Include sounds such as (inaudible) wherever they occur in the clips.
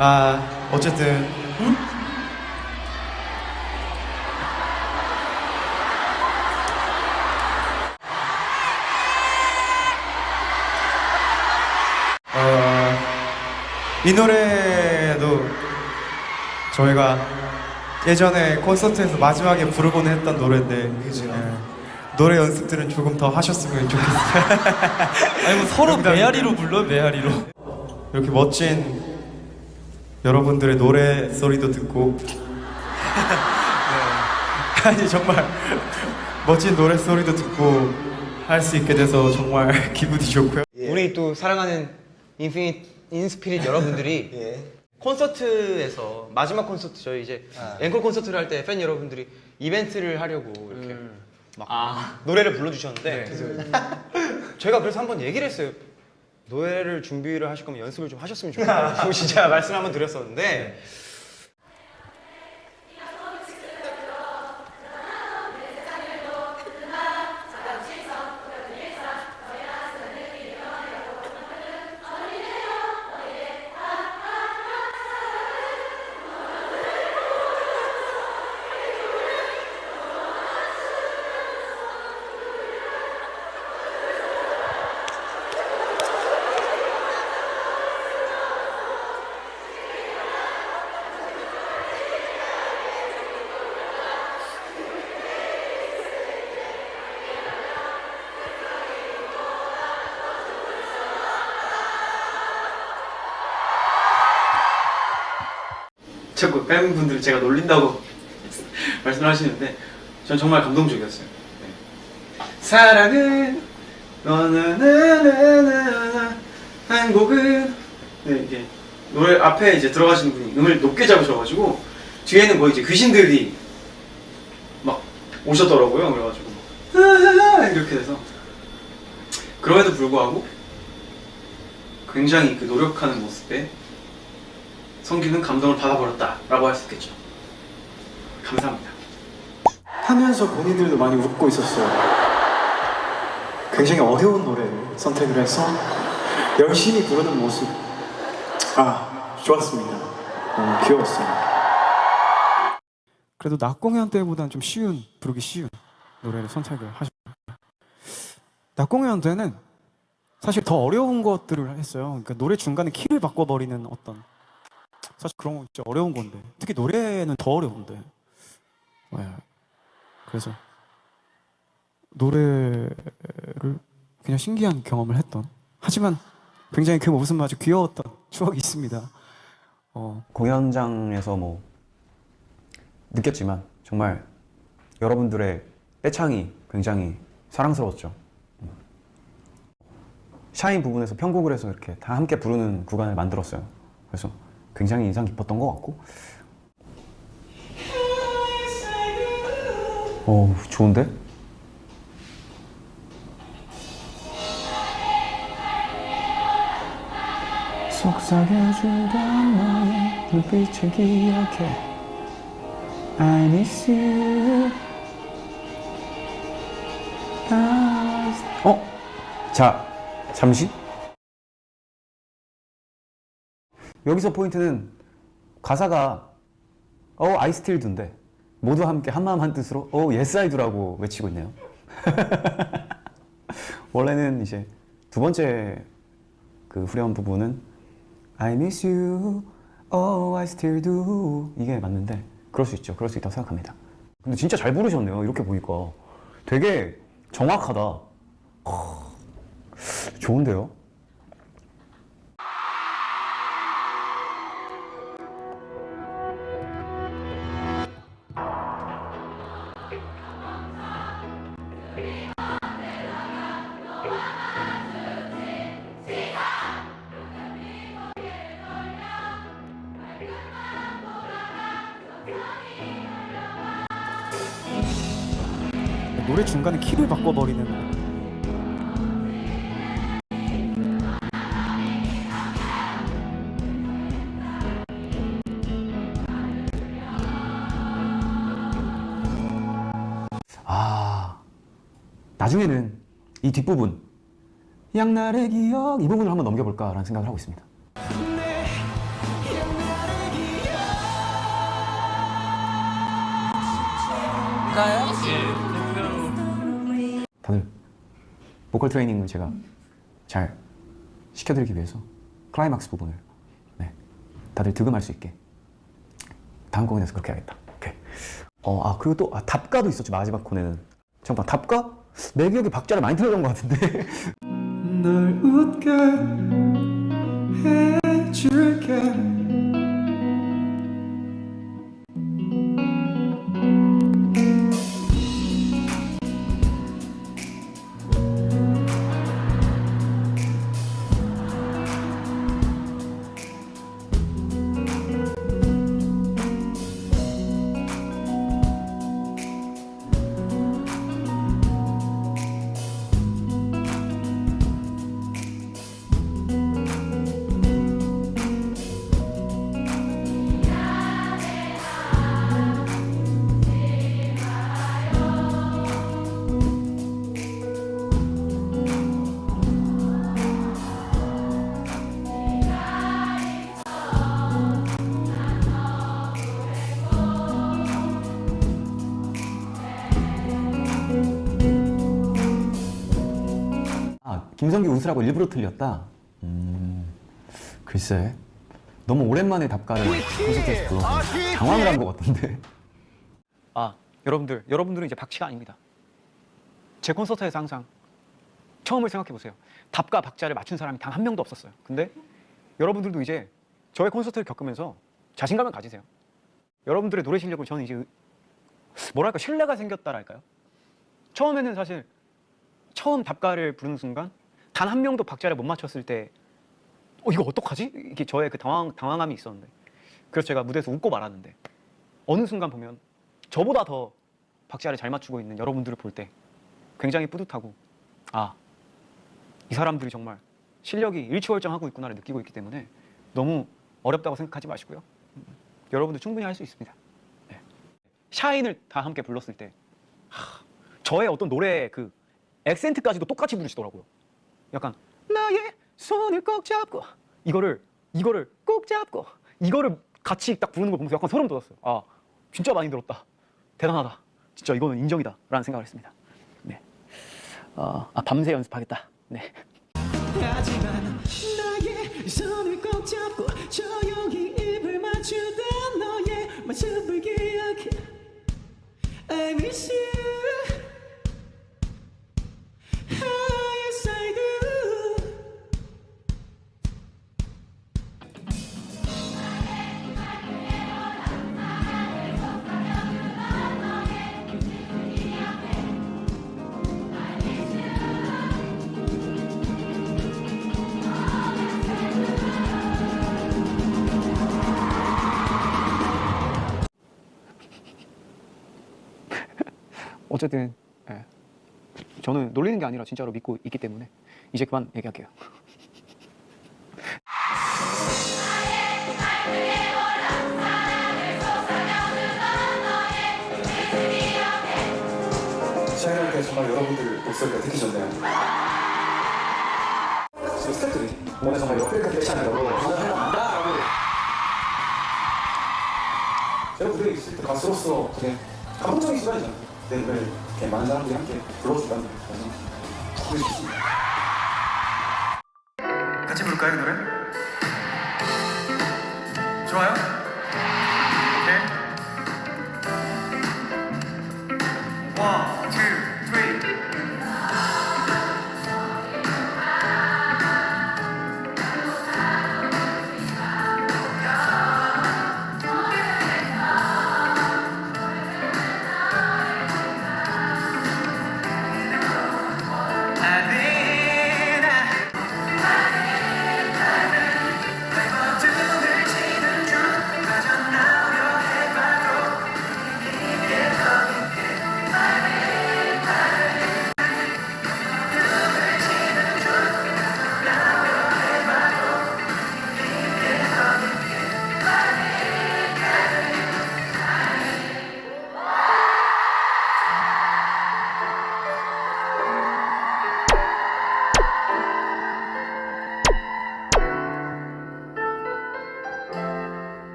아 어쨌든 어, 이 노래도 저희가 예전에 콘서트에서 마지막에 부르곤 했던 노래인데 예, 노래 연습들은 조금 더 하셨으면 좋겠어요. 아니 뭐 서로. 메아리로 불러 메아리로. 이렇게 멋진 여러분들의 노래 소리도 듣고. (laughs) 네. 아니 정말 멋진 노래 소리도 듣고 할 수 있게 돼서 정말 (laughs) 기분이 좋고요. 우리 또 사랑하는 인피니트 인스피릿 여러분들이 (laughs) 콘서트에서 마지막 콘서트 저희 이제 앵콜 콘서트를 할 때 팬 여러분들이 이벤트를 하려고 이렇게 막 노래를 불러주셨는데 제가 그래서 한번 얘기를 했어요. 노래를 준비를 하실 거면 연습을 좀 하셨으면 좋겠다고 (laughs) 진짜 말씀 한번 드렸었는데 자꾸 팬분들 제가 놀린다고 (laughs) 말씀하시는데 전 정말 감동적이었어요. 네. 사랑은 너나나나나 한 곡은 네 이게 노래 앞에 이제 들어가시는 분이 음을 높게 잡으셔가지고 뒤에는 거의 이제 귀신들이 막 오셨더라고요. 그래가지고 막 이렇게 돼서 그럼에도 불구하고 굉장히 그 노력하는 모습에 성규는 감동을 받아버렸다라고 할 수 있겠죠. 감사합니다. 하면서 본인들도 많이 웃고 있었어요. 굉장히 어려운 노래를 선택을 해서 열심히 부르는 모습. 아, 좋았습니다. 너무 귀여웠어요. 그래도 낮 공연 때보다는 좀 쉬운 부르기 쉬운 노래를 선택을 하셨어요. 낮 공연 때는 사실 더 어려운 것들을 했어요. 그러니까 노래 중간에 키를 바꿔버리는 어떤 사실 그런 거 진짜 어려운 건데 특히 노래는 더 어려운데 네. 그래서 노래를 그냥 신기한 경험을 했던 하지만 굉장히 그 모습마저 귀여웠던 추억이 있습니다. 어, 공연장에서 뭐 느꼈지만 정말 여러분들의 떼창이 굉장히 사랑스러웠죠. 음. 샤인 부분에서 편곡을 해서 이렇게 다 함께 부르는 구간을 만들었어요. 그래서 굉장히 인상 깊었던 것 같고. 어 좋은데? 속삭여주던 너의 눈빛을 기억해 I miss you 어? 자, 잠시 여기서 포인트는 가사가 어, I still do인데 모두 함께 한마음 한 뜻으로 어, yes I do라고 외치고 있네요 (laughs) 원래는 이제 두 번째 그 후렴 부분은 I miss you, oh I still do 이게 맞는데 그럴 수 있죠. 그럴 수 있다고 생각합니다. 근데 진짜 잘 부르셨네요. 이렇게 보니까 되게 정확하다. 하, 좋은데요? 노래 중간에 키를 바꿔버리는 아 나중에는 이 뒷부분 양날의 기억 이 부분을 한번 넘겨볼까라는 생각을 하고 있습니다. 가요? 예. 다들 보컬 트레이닝을 제가 잘 시켜드리기 위해서 클라이막스 부분을 네, 다들 득음할 수 있게 다음 공연에서 그렇게 하겠다. 오케이. 어, 아 그리고 또 아, 답가도 있었죠 마지막 콘에는. 잠깐 답가? 내 기억에 박자를 많이 틀어준 것 같은데. 널 웃게 해줄게 김성기 웃으라고 일부러 틀렸다. 음 글쎄 너무 오랜만에 답가를 콘서트에서 불러서 당황을 한 것 같던데. 아 여러분들 여러분들은 이제 박치가 아닙니다. 제 콘서트에서 항상 처음을 생각해 보세요. 답과 박자를 맞춘 사람이 단 한 명도 없었어요. 근데 여러분들도 이제 저의 콘서트를 겪으면서 자신감을 가지세요. 여러분들의 노래 실력을 저는 이제 뭐랄까 신뢰가 생겼다랄까요? 처음에는 사실 처음 답가를 부르는 순간 단 한 명도 박자를 못 맞췄을 때 어, 이거 어떡하지? 이게 저의 그 당황 당황함이 있었는데 그래서 제가 무대에서 웃고 말았는데 어느 순간 보면 저보다 더 박자를 잘 맞추고 있는 여러분들을 볼 때 굉장히 뿌듯하고 아 이 사람들이 정말 실력이 일취월장하고 있구나를 느끼고 있기 때문에 너무 어렵다고 생각하지 마시고요. 음, 여러분들 충분히 할 수 있습니다. 네. 샤인을 다 함께 불렀을 때 하, 저의 어떤 노래 그 액센트까지도 똑같이 부르시더라고요. 약간 나의 손을 꼭 잡고 이거를 이거를 꼭 잡고 이거를 같이 딱 부르는 걸 보면서 약간 소름 돋았어요. 아 진짜 많이 들었다. 대단하다. 진짜 이거는 인정이다라는 생각을 했습니다. 네. 어, 아 밤새 연습하겠다. 네. 하지만 나의 손을 어쨌든 예. 저는 놀리는 게 아니라 진짜로 믿고 있기 때문에 이제 그만 얘기할게요. 정말 여러분들 목소리가 듣기 좋네요 지금 스태프들이 오늘 정말 역대급 한다라고 제가 무대에 있을 때 가수로서 감동적인 시간이잖아요 내 노래를 이렇게 많은 사람들이 함께 너무 기분이 좋습니다 같이 부를까요, 이 노래? 좋아요?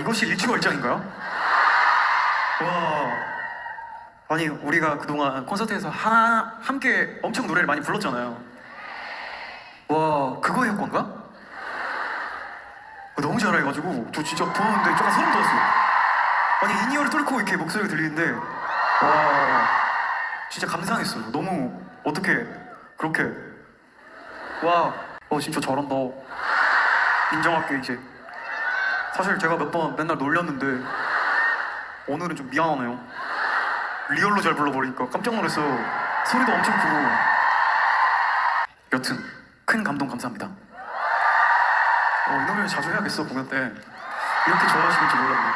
이것이 일취월 일장인가요? 와. 아니 우리가 그동안 콘서트에서 하나 함께 엄청 노래를 많이 불렀잖아요. 와 그거의 효과인가? 어, 너무 잘해가지고 저 진짜 보는데 조금 소름 돋았어요 아니 인이어를 뚫고 이렇게 목소리가 들리는데 와 진짜 감상했어요. 너무 어떻게 그렇게. 와. 어, 진짜 잘한다. 인정할게 이제 사실 제가 몇 번 맨날 놀렸는데 오늘은 좀 미안하네요. 리얼로 잘 불러버리니까 깜짝 놀랐어요. 소리도 엄청 크고. 여튼 큰 감동 감사합니다. 어, 이 노래를 자주 해야겠어 공연 때. 이렇게 좋아하시는 줄 몰랐네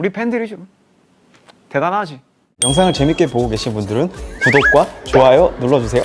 우리 팬들이 좀 대단하지. 영상을 재밌게 보고 계신 분들은 구독과 좋아요 눌러주세요.